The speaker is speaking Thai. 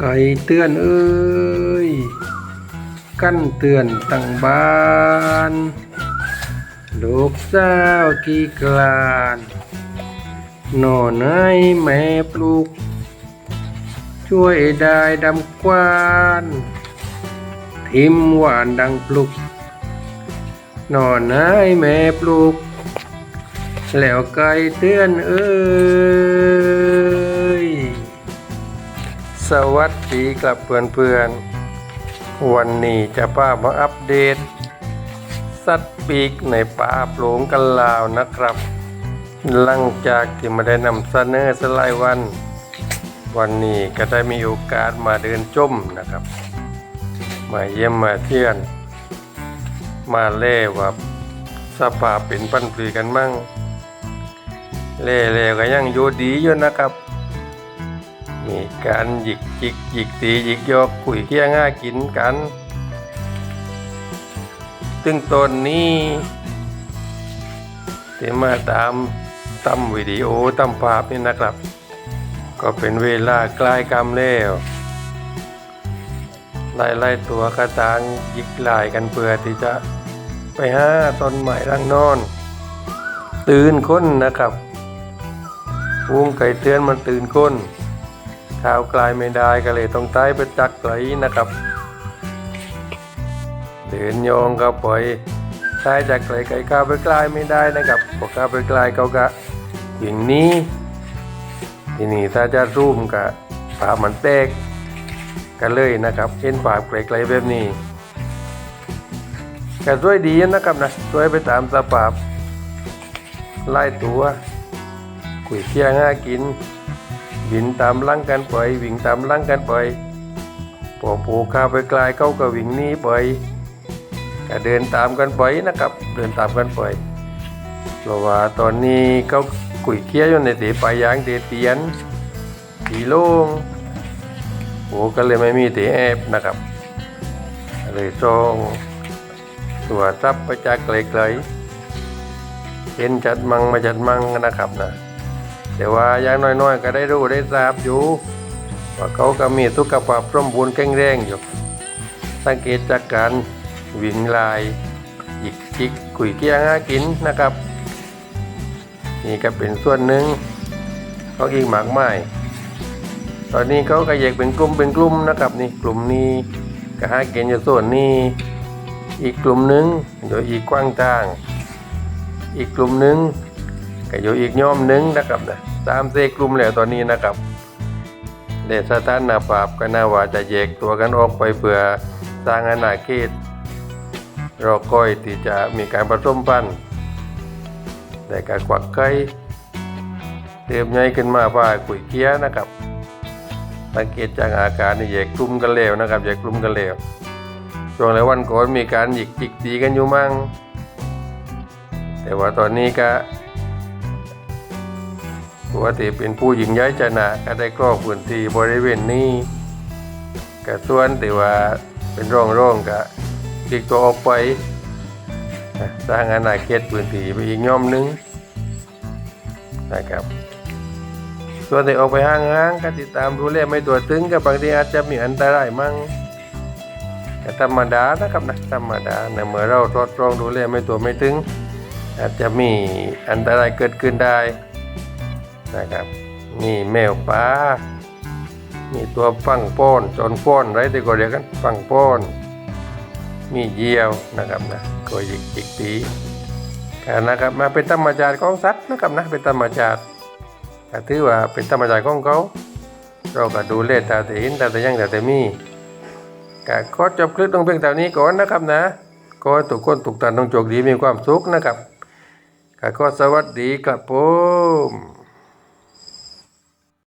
ไก่เตือนเอ้ย กั้นเตือนตั้งบ้านลูกสาวกี่กลานหน่อไม้แม่ปลูก ช่วยได้ดำกวาน ทิมหวานดังปลุก หน่อไม้แม่ปลูก แล้วไก่เตือนเอ้ย สวัสดีครับเพื่อนๆ วันนี้จะป้ามาอัปเดต สัตว์ปีกในป่าโปร่งกันลาวนะครับ หลังจากที่มาได้นำเสนอสไลด์วัน วันนี้ก็ได้มีโอกาสมาเดินจมนะครับ มาเยี่ยมมาเที่ยน มาเล่ว่าสภาพเป็นปันปรีกันมั่งเล่เล่ก็ยังอยู่ดีอยู่นะครับ มีการหยิกจิกหยิกตีหยิกยกคุยเคี้ยง่ากินกัน ซึ่งตอนนี้ที่มาตามตามวิดีโอตามภาพนี่นะครับ ก็เป็นเวลาใกล้กรรมแล้วไล่ไล่ตัวกระตางหยิกลายกันเพื่อที่จะไปหาต้นไม้รังนอน ตื่นค้นนะครับวงไก่เตือนมันตื่นค้น ข่าวกลายไม่ได้ก็เลยต้องตายไปจักไหลนะครับ เดินยองก็ปล่อยตายจากไกลไก่ข้าวไปกลายไม่ได้นะครับพอข้าวไปกลายเขาก็อย่างนี้ทีนี้ถ้าจะรูมกับฝามันแตกกันเลยนะครับเห็นฝาไกลๆแบบนี้ก็ช่วยดีนะครับนะช่วยไปตามสภาพไล่ตัวกุยเคี้ยง่ากิน บินตามลังกันไปวิ่งตามลังกันไปพอผูข้าไปไกลเขาก็วิ่งหนี้ไปก็เดินตามกันไปนะครับ เดินตามกันไปเพราะว่าตอนนี้เขากุยเคี้ยอยู่ในตีปลายยางเตเตียนตีโล่งโอ้ก็เลยไม่มีตีแอบนะครับเลยส่องตัวซับไปจากไกลๆเห็นจัดมังมาจัดมังนะครับนะ แต่ว่าอย่างน้อยๆ ก็ได้รู้ได้ทราบอยู่ ว่าเขาก็มีสุกขภาพสมบูรณ์แข็งแรงอยู่ สังเกตจากการวิ่งลายหยิกจิกกุยเกี้ยงหากินนะครับ นี่ก็เป็นส่วนหนึ่งเขาอีกมากไมายตอนนี้เขาก็แยกเป็นกลุ่มเป็นกลุ่มนะครับนี่กลุ่มนี้ก็หากินอยู่ส่วนนี้ อีกกลุ่มหนึ่งอยู่อีกกว้างทาง อีกกลุ่มหนึ่ง ก็อยู่อีกย่อมหนึงนะครับนะสามเซกลุ่มแล้วตอนนี้นะครับเดชสถานนาปราบก็น่าว่าจะแยกตัวกันออกไปเพื่อสร้างอาณาเขตรอคอยที่จะมีการผสมพันธุ์แต่การกวักไก่เติมใหญ่ขึ้นมาว่ากุยเคี้ยนะครับสังเกตจากอาการนี่แยกกลุ่มกันแล้วนะครับแยกกลุ่มกันแล้วช่วงหลายวันก่อนมีการหยิกจิกตีกันอยู่มั่งแต่ว่าตอนนี้ก็ ปกติเป็นผู้หญิงย้ายชนะก็ได้ครอบพื้นที่บริเวณนี้กส่วนแต่ว่าเป็นร่องร่องๆก็ติกตัวออกไปนะสร้างอาณาเขตพื้นที่ไปอีกย่อมหนึงนะครับ ส่วนที่ออกไปห่างๆก็ติดตามดูแลไม่ตัวตึงก็บางทีอาจจะมีอันตรายมั่งก็ธรรมดานะครับนะธรรมดาในเมื่อเราทดลองดูแลไม่ตัวไม่ตึง อาจจะมีอันตรายเกิดขึ้นได้ นะครับ มีแมวป่ามีตัวฟังป้อนจนฟ้อนไรที่ก็เรียกกันฟังป้อนมีเหยี่ยวนะครับนะก็ยิกจิกตีนนะครับมาเป็นธรรมชาติของสัตว์นะครับนะเป็นธรรมชาติก็ถือว่าเป็นธรรมชาติของเขา เราก็ดูเล่ตาแต่เห็นตาแต่ยังตาแต่มีก็ขอจบคลิปตรงเพียงเท่านี้ก่อนนะครับนะก็ให้ทุกคนทุกท่านต้องโชคดีมีความสุขนะครับก็สวัสดีครับผม